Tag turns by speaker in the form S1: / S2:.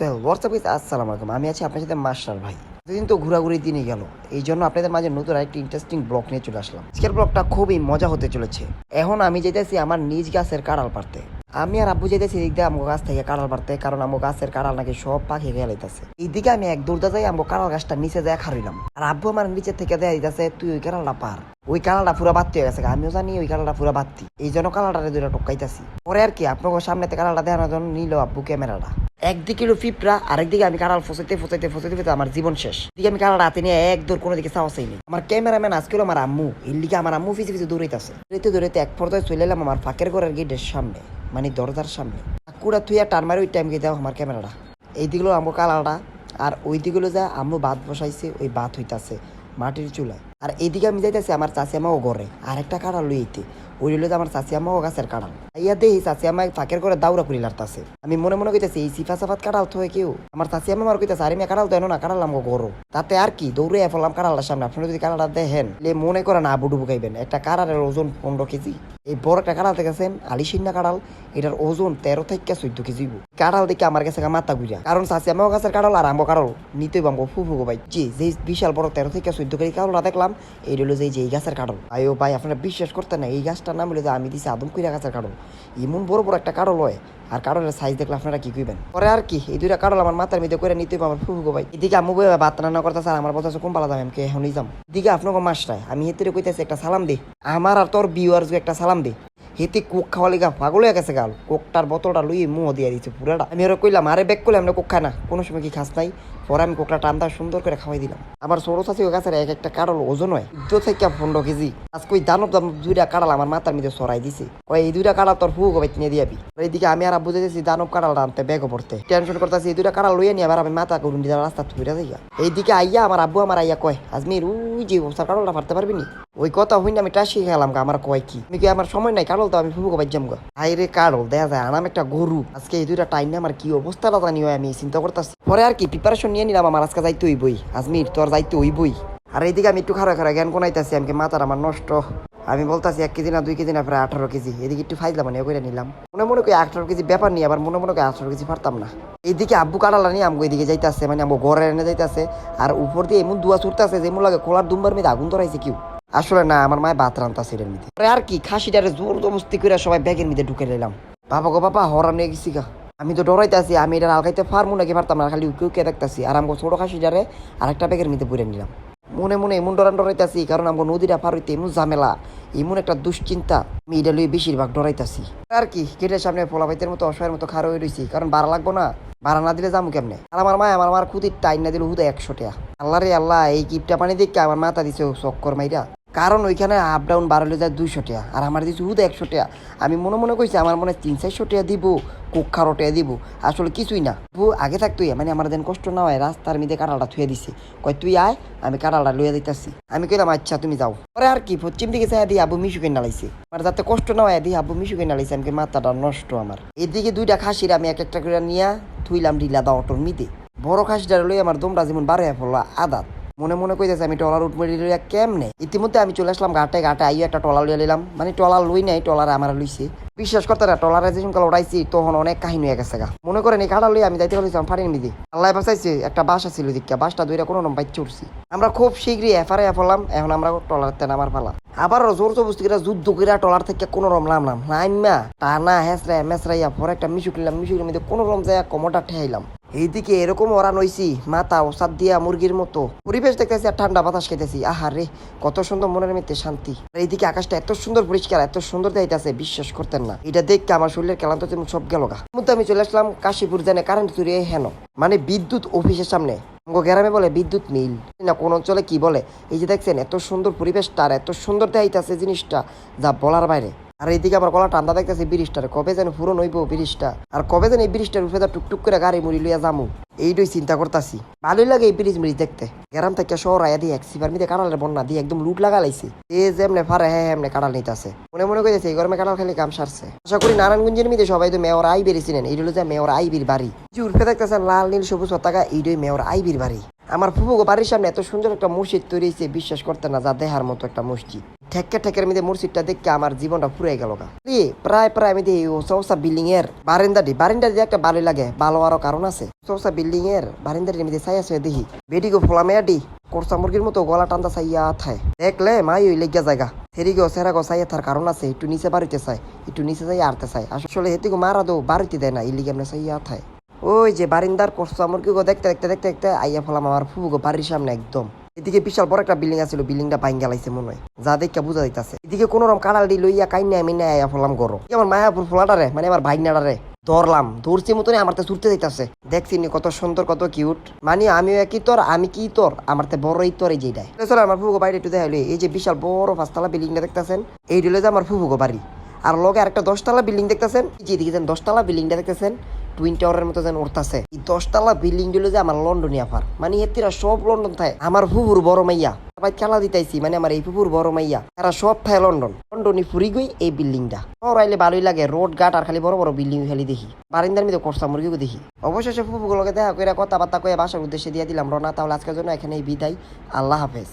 S1: Sohel WhatsApp guys আসসালামু আলাইকুম, আমি আছি আপনার সাথে মাস্টার ভাই। দুদিন তো ঘোরাঘুরি দিনই গেল, এই জন্য আপনাদের মাঝে নতুন আরেকটি ইন্টারেস্টিং ব্লগ নিয়ে চলে আসলাম। আজকের ব্লগটা খুবই মজা হতে চলেছে। এখন আমি যেতেছি আমার নিজ গাছের কাড়াল পারতে আমি আর আব্বু যেতেছি এদিক আমগো গাছ থেকে কাড়াল পারতে কারণ আমগো গাছের কাড়াল নাকি সব পাখি খেয়ে লাইতেছে। এইদিকে আমি এক দৌড়দা যাই, আমগো কাড়াল গাছটা নিচে যায় খারিলাম আর আব্বু আমার নিচে থেকে দেয় দিতেছে, তুই ওই কাড়ালটা পার ওই কালারটা পুরো বাত্তি হয়ে গেছে আমিও জানি ওই কালারটা পুরো বাত্তি এই জন্য কালারটা দুইটা টপকাইতাছি। পরে আর কি আপনাকে সামনেতে কালারটা দেখানোর জন্য নিল আব্বু ক্যামেরাটা। একদিকে হলো পিঁপড়া আরেকদিকে আমি কাঁড়াল ফসাইতে ফসাইতে ফসাইতে ফসাইতে আমার জীবন শেষ। দিকে আমি কাঁড়াল হাতে নিয়ে এক দৌড় কোনো দিকে সাহস হয়নি আমার ক্যামেরাম্যান আজকে আমার আম্মু। এর লিগে আমার আম্মু ফিসে ফিসে দৌড়াইতেছে। দৌড়াইতে দৌড়াইতে এক পর্যায়ে চলে এলাম আমার ফাঁকের ঘরের গেটের সামনে মানে দরজার সামনে। কুড়া থুইয়া টান মারি ওই টাইম গিয়ে দাও আমার ক্যামেরাটা। এই দিকগুলো আম্মু কালারটা আর ওই দিকগুলো যা আম্মু ভাত বসাইছে, ওই ভাত হইতাছে মাটির চুলায়। আর এইদিকে আমি যাইতেছি আমার চাষি আমাও ঘরে। আর একটা কাঁড়াল লইতে। ওই যে আমার চাষি আমাও গাছের কাঁড়াল। ইয়া দেহি চাষি আমা ফাঁকের করে দাউরা করি লাড়তাছে আমি মনে মনে কইতেছি, এই সিফা সাফাত কাটাল থয়ে কেউ আমার চাষি আমা আমার কইতেছে আরে মেয়ে কাঁড়াল তো এনো না কাটালাম গরো তাতে আর কি দৌড়ে ফেললাম কাঁড়ালটার সামনে। আপনারা যদি কাঁড়ালটা দেখেন লে মনে করেন আবু ডুবু খাইবেন। একটা কাঁড়ালের ওজন পনেরো কেজি। এই বড় একটা কাঁড়াল দেখেছেন আলিশিন্না কাঁড়াল। এটার ওজন তেরো থেকে চোদ্দ কেজি কাঁড়াল দেখে আমার কাছে মাথা গুজা কারণ চাষি আমার গাছের কাঁড়াল আর আমগো কাঁড়াল। নিতে আমগো ফুফু ভাই জি যে বিশাল বড় তেরো থেকে চোদ্দ কেজি কাঁড়ালটা দেখলাম এই হলো যে এই গাছের কাঁড়াল। ভাই ও ভাই আপনারা বিশ্বাস করতেন না, এই গাছটার নাম হলো যে আমি দিছি আদম কুইরা গাছের কাঁড়াল। এমন বড় বড় একটা কারও লয়, আর কারোর সাইজ দেখলে আপনারা কি কইবেন? পরে আর কি, এই দুইটা কারও আমার মাথার মধ্যে করে নিতে আমার ফুফু গো ভাই। এদিকে আম্মু বই বাত রান্না করতে স্যার আমার বলতেছে, কোন পালা যাবে? আমি এখনই যাম? এদিকে আপনাকে মাসটায় আমি হেতে কইতেছি, একটা সালাম দে। আমার আর তোর বিওয়ার্স একটা সালাম দে। হেতে কোক খাওয়া লিগা পাগল হয়ে গেছে গাল। কোকটার বোতলটা লুই মুহ দিয়ে দিচ্ছে পুরাটা। আমি ওরা কইলাম, আরে ব্যাক করলে আমরা কোক খাই না। কোনো সময় কি খাস নাই? পরে আমি কোকটা টান্দা সুন্দর করে খাওয়াই দিলাম। আমার ছোট চাষি ওই গাছের এক একটা কাড়ল ওজন হয়। দু থেকে পনেরো কেজি। আজকে ওই দানব দাম দুইটা কাড়াল আমার মাথার মধ্যে সরাই দিছে। ওই এই দুইটা কাড়াল তোর ফুক হবে নিয়ে দিয়াবি এইদিকে আমি আর বুঝে দিয়েছি দানব কাড়াল আনতে ব্যাগও পড়তে। টেনশন করতেছি, এই দুইটা কাড়াল লইয়া নিয়ে আবার আমি মাথা করুন দিয়ে রাস্তা থুইরা যাইয়া এইদিকে আইয়া আমার আব্বু আমার আইয়া কয়, আজমির, ওই যে ওসার কাড়লটা পারতে পারবি নি? ওই কথা হইনি আমি টাসি গেলাম আমার কয় কি আমার সময় নাই কাড়ল তো আমি ফুফুকে বাজ্যাম গা। হাই রে কাড়ল দেখা যায় আনাম একটা গরু। আজকে এই দুইটা টাইম আমার কি অবস্থাটা জানি আমি চিন্তা করতেছি। পরে আর কি প্রিপারেশন নিয়ে নিলাম, আমার আজকে যাইতে হইবই। আজমির, তোর যাইতে হইবই। আর এইদিকে আমি একটু খারাপ খারাপ জ্ঞান কোনাইতেছি, আমাকে মাথার আমার নষ্ট। আমি বলতাছি এক কেজি না দুই কেজি না প্রায় আঠারো কেজি। এদিকে একটু ফাইলাম মানে করে নিলাম। মনে মনে করি আঠারো কেজি ব্যাপার নিয়ে, আবার মনে মনে করি আঠারো কেজি পারতাম না। এইদিকে আব্বু কাটালা নিয়ে আমগো এদিকে যাইতেছে মানে আমগো ঘরে এনে যাইতেছে। আর উপর দিয়ে এমন দুয়া ছুটতেছে যেমন লাগে খোলার দুম্বার মেয়েদের আগুন ধরাইছে কেউ। আসলে না, আমার মায় ভাত রান্তাছে এর মধ্যে আর কি, খাসিটারে জোর জবস্তি করে সবাই ব্যাগের মধ্যে ঢুকে নিলাম বাবা গো বাবা হরা নিয়ে গেছি গা। আমি তো ডরাইতেছি আমি এটা আলগাইতে পারব নাকি পারতাম না খালি উকে উকে দেখতেছি। আর আমগো ছোট খাসিটারে আরেকটা ব্যাগের মধ্যে পুরে নিলাম। মনে মনে এমন ডরান ডরাইতাছি কারণ আমগো নদীটা পার হইতে এমন ঝামেলা, এমন একটা দুশ্চিন্তা, আমি এটা লইয়ে বেশিরভাগ ডরাইতাছি। আর কি, গেটের সামনে পোলাপাইতের মতো অসহায়ের মতো খারো হয়ে রয়েছি কারণ ভাড়া লাগবো না। ভাড়া না দিলে যাব কেমনে? আর আমার মা আমার মার খুদির টাইম না দিলে হুদা একশো টাকা। আল্লাহ রে আল্লাহ, এই কিপটা পানি দেখে আমার মাথা দিছে চক্কর মাইরা। কারণ ওইখানে আপ ডাউন বাড়ালে যায় দুইশো টাকা, আর আমার দিচ্ছে হুদা একশো টাকা। আমি মনে মনে কইছি, আমার মনে তিন চারশো টাকা দিব কুক্ষারো টাকা দিব। আসলে কিছুই না। বু, আগে থাকতো মানে আমার দেন কষ্ট না হয়, রাস্তার মধ্যে কাঁটালটা থুয়ে দিছে। কয়, তুই আয়, আমি কাঁটালটা লইয়া দিতেছি। আমি কইলাম আচ্ছা তুমি যাও। পরে আর কি, পশ্চিম দিকে চাই দিয়ে আবু মিশুকে নালাইছে। আমার যাতে কষ্ট না হয় দিয়ে আবু মিশুকে নালাইছে আমাকে মাথাটা নষ্ট আমার। এদিকে দুইটা খাসির আমি এক একটা করে নিয়া থুইলাম ঢিলা দাও অটোর মিতে বড় খাসিটা লই আমার দমটা যেমন বারো হয়ে পড়ল আদাত। মনে মনে কইতেছে, আমি টলার উঠমে লইয়া কেমনে? ইতিমধ্যে আমি চলে আসলাম ঘাটে ঘাটে আইও একটা টলার লইয়া নিলাম মানে টলার লই নাই টলার আমার লইছে। বিশ্বাস করতে না টলারে যে কাল উড়াইছি তখন অনেক কাহিনী হয়ে গেছে গা। মনে করেন, এই কাটা লই আমি যাইতে পারছিলাম ফাটিয়ে নিদি আল্লাহ বাঁচাইছে, একটা বাসা ছিল দিকটা। বাসটা দুইটা কোনো রকম বাইচ উঠছি। আমরা খুব শীঘ্রই এফারে এফলাম এখন আমরা টলার তেন আমার পালা। আবার জোর জবস্তি করে যুদ্ধ করে টলার থেকে কোনো রকম নামলাম নাইমা টানা হেসরা মেসরাইয়া পরে একটা মিশু কিনলাম মিশুকের মধ্যে কোনো রকম যায় কমটা ঠেয়াইলাম এইদিকে এরকম ওরা নইছি মাথা ওসাদ দিয়া মুরগির মতো। পরিবেশ দেখতেছি আর ঠান্ডা বাতাস খেতেছি আহারে কত সুন্দর মনের মধ্যে শান্তি। আর এইদিকে আকাশটা এত সুন্দর পরিষ্কার, এত সুন্দর দেখাইতেছে, বিশ্বাস করতেন না। এটা দেখে আমার শরীরের ক্লান্ত সব গেল গা। মধ্যে আমি চলে আসলাম কাশীপুর জানে কারেন্ট চুরিয়ে হেন। মানে বিদ্যুৎ অফিসের সামনে। গ্রামে বলে বিদ্যুৎ মিল না কোন অঞ্চলে কি বলে। এই যে দেখছেন, এত সুন্দর পরিবেশটা আর এত সুন্দর দেখাইতেছে জিনিসটা, যা বলার বাইরে। আর এইদিকে আমার গলা ঠান্ডা দেখতেছি ব্রিজটার কবে যেন পুরো নইব ব্রিজটা আর কবে যেন এই ব্রিজটার উপরে টুকটুক করে গাড়ি মুড়ি লইয়া যামু। এইটাই চিন্তা করতাছি। ভালোই লাগে এই ব্রিজ মিরিজ দেখতে। গ্রাম থেকে শহর আয়া দিয়ে এক সিবার মিতে কাঁড়ালের বন্যা দিয়ে একদম লুট লাগা লাইছে। এ যেমনে ফারে হ্যাঁ এমনি কাঁড়াল নিতেছে। মনে মনে করেছে এই গরমে কাঁড়াল খালি কাম সারছে। আশা করি নারায়ণগঞ্জের মিতে সবাই তো মেয়র আই বেরিয়েছিলেন এই হলো যে মেয়র আইবির বাড়ি। যে উর্ফে দেখতেছেন লাল, নীল, সবুজ পতাকা এইটাই মেয়র আইবির বাড়ি। আমার ফুফুগো বাড়ির সামনে এত সুন্দর একটা মসজিদ তৈরি হয়েছে বিশ্বাস করতে না, যা দেহার মতো একটা মসজিদ। ঠেক্কে ঠেকের মধ্যে মসজিদটা দেখে আমার জীবনটা ফুরে গেল গা। প্রায় প্রায় আমি দেখি সৌসা বিল্ডিং এর বারিন্দাটি বারিন্দাটি যে একটা ভালো লাগে, ভালো আরও কারণ আছে। সৌসা বিল্ডিং এর বারিন্দাটির মধ্যে ছাই আছে দেখি, বেডিগো ফোলা মেয়াডি কোরসা মুরগির মতো গলা টান্দা চাইয়া থায়। দেখলে মাই ওই লেগিয়া জায়গা সেরিগো সেরাগো চাইয়া থার কারণ আছে, একটু নিচে বাড়িতে চাই একটু নিচে যাই আরতে চাই আসলে হেতিগো মারা দো বাড়িতে দেয় না ইলিগে এমনি সাইয়া থায়। ওই যে বারিন্দার কোরসা মুরগি গো দেখতে দেখতে দেখতে দেখতে আইয়া ফেলাম আমার ফুবুগো বাড়ির সামনে একদম। এদিকে বিশাল বড় একটা বিল্ডিং আছিল বিল্ডিংটা বাইন গেলাইছে মনে হয়। যা দেখা বুঝা যাইতাছে। এদিকে কোন রকম কাড়াল ডি লইয়া কাইনে আমি না আইয়া ফেলাম গরো। আমার মায়াপুর ফোলাটারে মানে আমার ভাইনাটারে ধরলাম। ধরছি মতনই আমার তো ছুটতে যাইতাছে। দেখছি নি কত সুন্দর, কত কিউট মানে আমিও একই তোর, আমি কি তোর? আমার তো বড়ই তোর এই যেটাই চলো আমার ফুফুগো বাড়ি একটু দেখাইলে এই যে বিশাল বড় পাঁচতলা বিল্ডিংটা দেখতেছেন এই দিলে যে আমার ফুফুগো বাড়ি। আর লগে আরেকটা দশতলা বিল্ডিং দেখতেছেন। এই যে যেন দশতলা বিল্ডিংটা দেখতেছেন। টুইন টাওয়ারের মতো যেন উঠতেছে। এই দশতলা বিল্ডিংগুলো যে আমার লন্ডনে আফার মানে এতিরা সব লন্ডন থাকে আমার ফুফুর বড় মাইয়া। সবাই খেলা দিতাইছি মানে আমার এই ফুফুর বড় মাইয়া। তারা সব থাকে লন্ডন। লন্ডনে ফুরি গই এই বিল্ডিংটা শহর আইলে ভালোই লাগে রোড ঘাট আর খালি বড় বড় বিল্ডিং খালি দেখি। বারিন্দার মধ্যে করছা মুরগিও দেখি। অবশেষে ফুফুগুলোকে দেখা করে কথাবার্তা কয়ে বাসার উদ্দেশ্যে দিয়ে দিলাম, রনা, তাহলে আজকের জন্য এখানেই বিদায়। আল্লাহ হাফেজ।